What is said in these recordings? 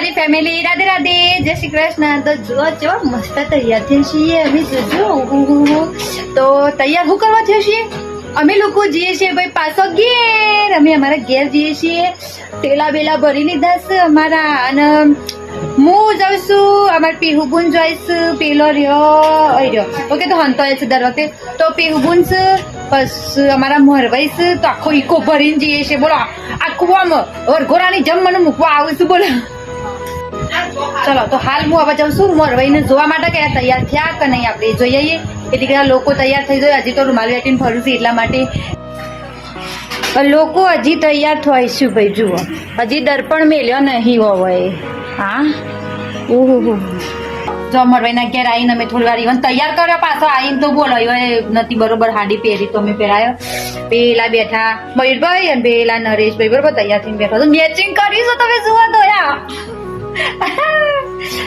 મારી ફેમિલી રાધે રાધે. જય શ્રી કૃષ્ણ. તો જુઓ જો મસ્ત તૈયાર થઈ છીએ અમે. જોજો. તો તૈયાર હું કરવા થયો છીએ? અમે લોકો જઈએ છીએ ભાઈ પાછો ઘેર. અમે અમારા ઘેર જઈએ છીએ. તેલા બેલા ભરી લીધા છે અમારા. અને હું જાઉં છું. અમાર પીહુબુન જોઈશ પેલો રહ્યો રહ્યો. ઓકે, તો હંતો છે દર વખતે. તો પીહુબુન બસ અમારા મોરવાઈ છે. તો આખો ઈકો ભરીને જઈએ છીએ. બોલો આખું આમ વરઘોરાની જમ મને મૂકવા આવું છું, બોલો. ચલો, તો હાલ હું હવે જઉં છું મોરવાઈને જોવા માટે કે તૈયાર થયા કે નહીં આપણે જોઈ આવીએ. કે દીકરા લોકો તૈયાર થઈ જાય, હજી તો રૂમાલ વેટીને ફરું છું એટલા માટે. લોકો હજી તૈયાર થાય શું ભાઈ, જુઓ. હજી દર્પણ મેલ્યો નહીં હોય. હા? ઓહો જો મરવાઈના ઘેર આવીને અમે થોડી વાર ઈવન તૈયાર કર્યો પાછો, આવીને તો બોલો હવે નથી બરોબર હાડી પહેરી તો અમે પહેરાયો. પેલા બેઠા મયુરભાઈ અને પેલા નરેશભાઈ, બરોબર, તૈયાર થઈને બેઠા. તો મેચિંગ કરીશું તમે જુઓ તો યા.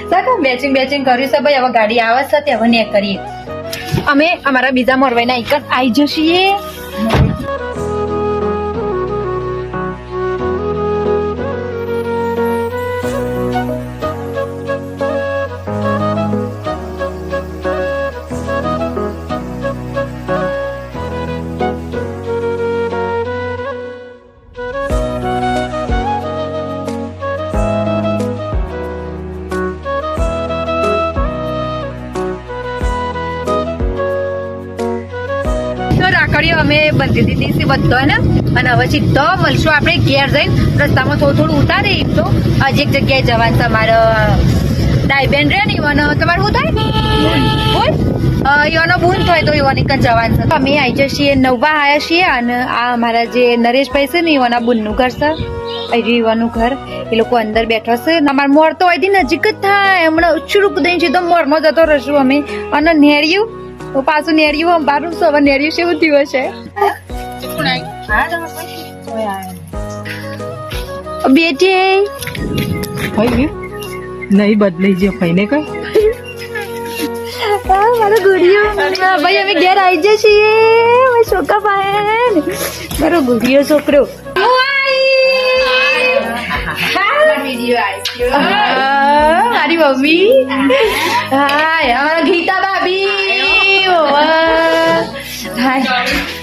સાકા મેચિંગ મેચિંગ કર્યું છે ભાઈ. હવે ગાડી આવે છે, તે હવે ને કરીએ. અમે અમારા બીજા મોરવાઈના એક જ આવી જશીએ. અમે બંધી દીધી છે બધો ને, અને હવે સીધો મળશું આપણે ઘેર જઈને. રસ્તામાં થોડું થોડું ઉતારી તો હજી એક જગ્યાએ જવાનું છે અમારે ડાયબેન રે ને ઈવાનો, તમારે શું થાય? બોલ ઈવાનો બૂન થાય તો ઈવાની કંઈ જવાનું છે. અમે આવી જઈએ નવવા આવ્યા છીએ, અને આ અમારા જે નરેશભાઈ છે ને ઈવાના બૂનનું ઘર છે. યુવાનું ઘર. એ લોકો અંદર બેઠો છે. અમાર મોર તો અહીંથી નજીક જ થાય. હમણાં ઉછળુક દઈને સીધો મોરમાં જતો રહીશું અમે. અને નેરિયું તો પાછું નેડ્યું આમ બારું છે હવે નેરિયું છે બધી હશે. બેટી. નહીં બદલાઈ ગયો ભાઈને કઈ? મારો ગુડિયો. ભાઈ અમે ઘેર આવી જઈએ છીએ. છોકરા મારો ગુડિયો છોકરો. મારી મમ્મી. હાય અમારા ગીતા ભાભી. 有啊，来。